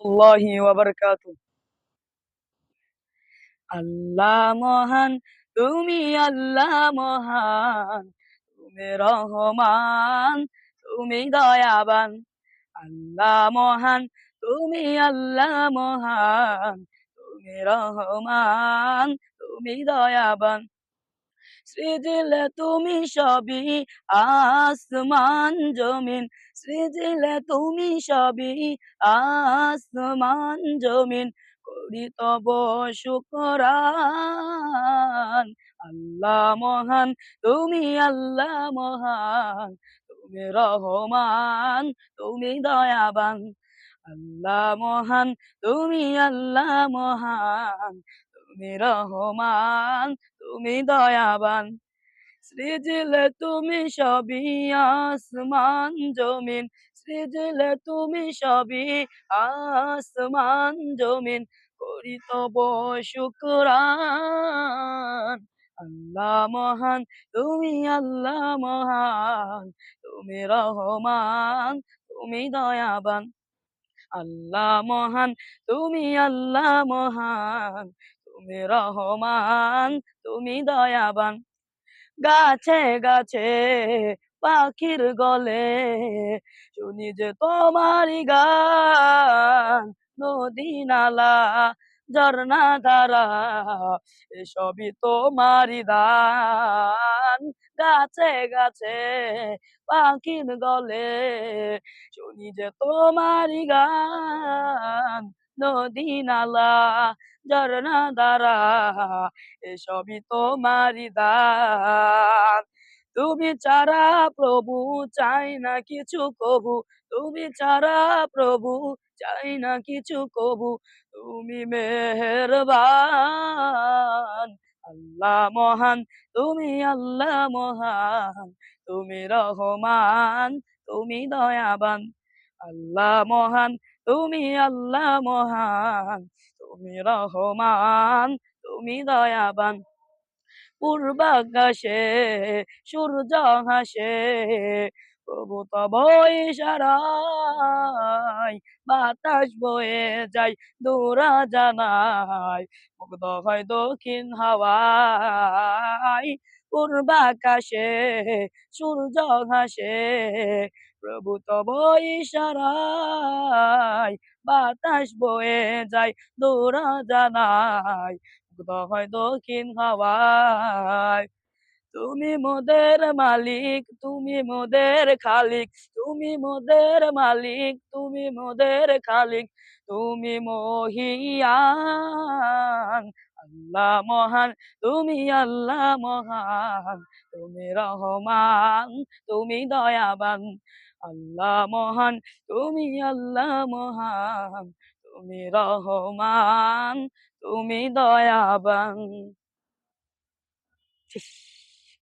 রহমতুল্লাহি ওয়াবারাকাতু আল্লাহ মহান, তুমি আল্লাহ মহান, তুমি রহমান, তুমি দয়াবান। আল্লাহ মহান, তুমি আল্লাহ মহান, তুমি রহমান, তুমি দয়াবান। সৃজিলে তুমি সবই আসমান জমিন। সৃজিলে তুমি সবই আসমান জমিন। করি তব শুকরান। আল্লাহ মহান, তুমি আল্লাহ মহান। তুমি রহমান, তুমি দয়াবান। আল্লাহ মহান, তুমি আল্লাহ মহান। তুমি রহমান দয়াবান তুমি সবই আসমান জমিন। তুমি সবই আসমান জমিন। করি তব আল্লাহ মহান, তুমি আল্লাহ মহান। তুমি রহমান, তুমি দয়াবান। আল্লাহ মহান, তুমি আল্লাহ মহান। তুমি রহমান তুমি দয়াবান। গাছে গাছে পাখির গলে শুনি যে তোমারি গান নদী নালা ঝর্ণা ধারা এসবই তোমারই দান গাছে গাছে পাখির গলে শুনি যে তোমারই গান। নদী নালা ঝর্ণা ধারা এসবই তোমারই দান তুমি ছাড়া প্রভু চাই না কিছু কবু, তুমি ছাড়া প্রভু চাই না কিছু কবু, তুমি মেহেরবান, আল্লাহ মহান, তুমি আল্লাহ মহান, তুমি রহমান, তুমি দয়াবান, আল্লাহ মহান, তুমি আল্লাহ মহান, তুমি রহমান, তুমি দয়াবান। পূর্বাকাশে সূর্য হাসে প্রভু তব ইশারায় বাতাস বয়ে যায়, দূরা জানায়, মুগ্ধ হয় দক্ষিণ হাওয়ায়। পূর্বাকাশে সূর্য হাসে প্রভু তব ইশারায় বাতাস বয়ে যায়, দূরা মুগ্ধ হয় দক্ষিণ হাওয়ায়। তুমি মোদের মালিক, তুমি মোদের খালিক, তুমি মোদের মালিক, তুমি মোদের খালিক, তুমি মহিয়ান, আল্লাহ মহান, তুমি আল্লাহ মহান, তুমি রহমান, তুমি দয়াবান, আল্লাহ মহান, তুমি আল্লাহ মহান, তুমি রহমান তুমি দয়াবান।